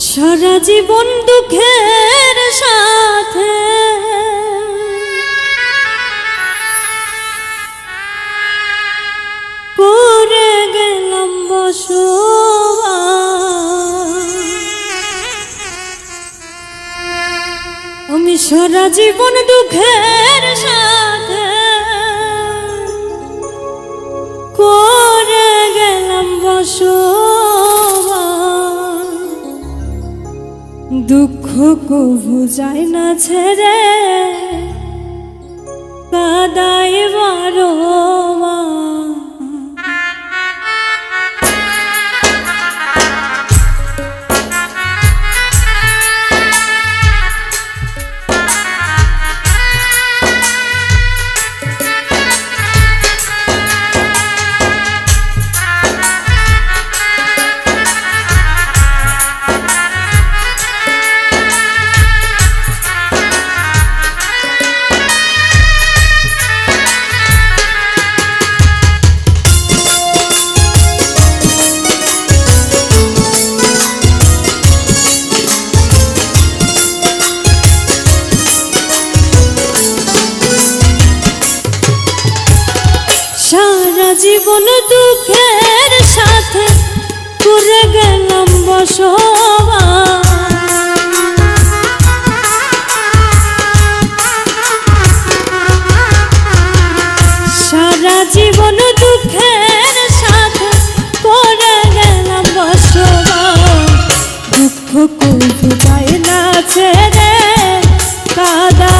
সারা জীবন দুঃখের সাথে। করে গেলাম বসবাস আমি সারা জীবন দুঃখের সাথে। করে গেলাম বসবাস দুঃখ কবু যায় না ছেড়ে। কাদায় বারো দুঃখের সাথে করে গেলাম বসবাস। সারা জীবন দুঃখের সাথে করে গেলাম বসবাস। দুঃখ কবু যায় না ছেড়ে কাদায়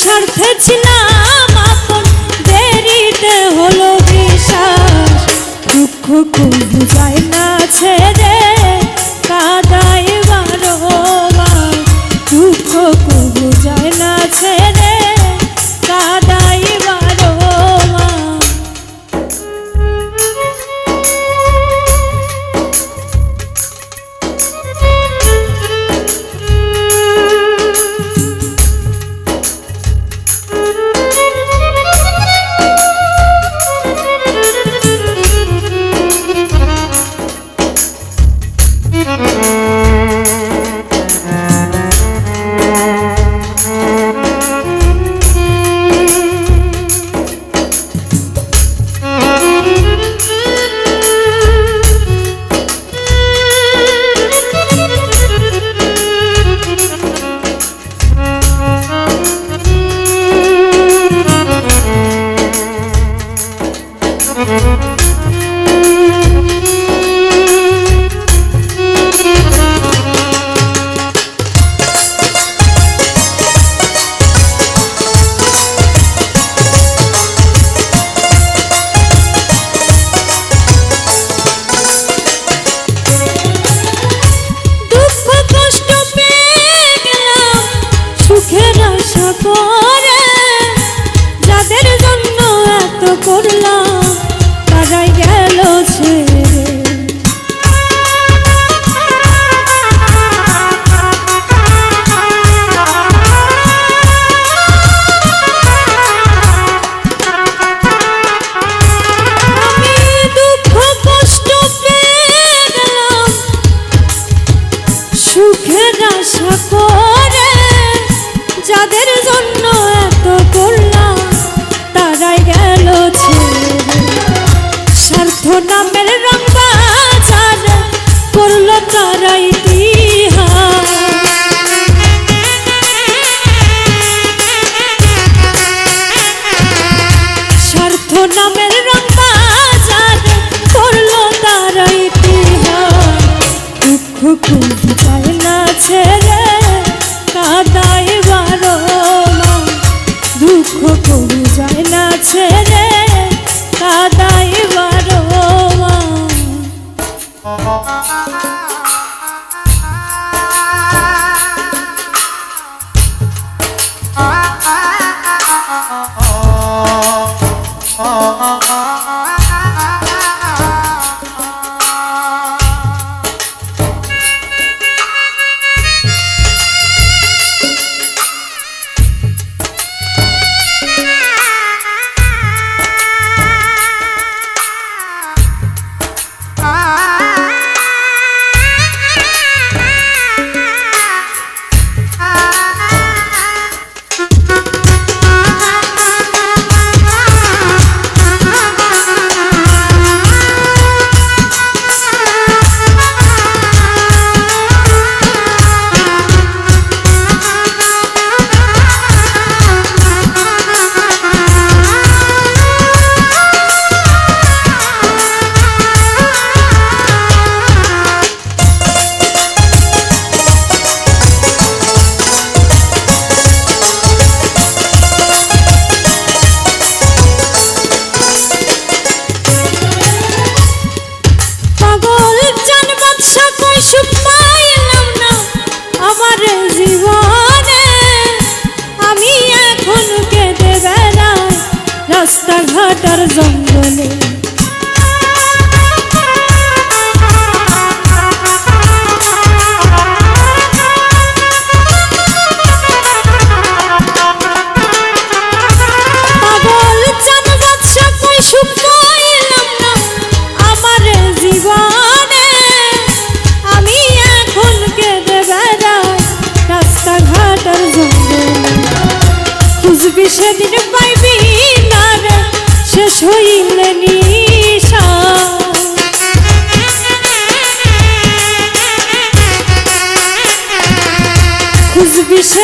স্বার্থে ছিলাম আপন দেরিতে হলো বিশ্বাস। দুঃখ কবু যায় না ছেড়ে। Música যাদের জন্য এত করলাম, তারাই গেল স্বার্থ নামের রঙ্গা করল তারাই স্বার্থ নামের রঙ্গা করল তারাই দুঃখ রাস্তাঘাট আর জঙ্গলে।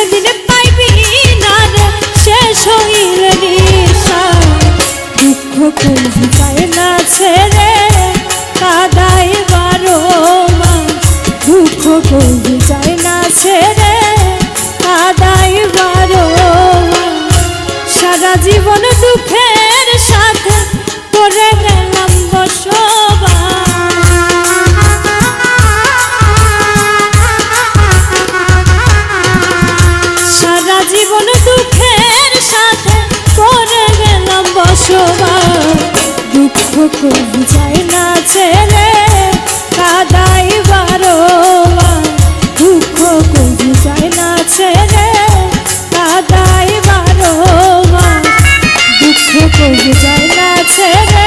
সেদিন পাইবি না রে, শেষ হইলে দুঃখ খুঁজ যায় না ছেড়ে কাদাই বারো মা দুঃখ খুঁজ যায় না ছেড়ে কাদাই বারো সারা জীবন বসবাস দুঃখ কবি যায় না ছেলে কাদাই বারো দুঃখ কবি যায় না ছেলে কাদাই বারো দুঃখ কবি যায় না ছেড়ে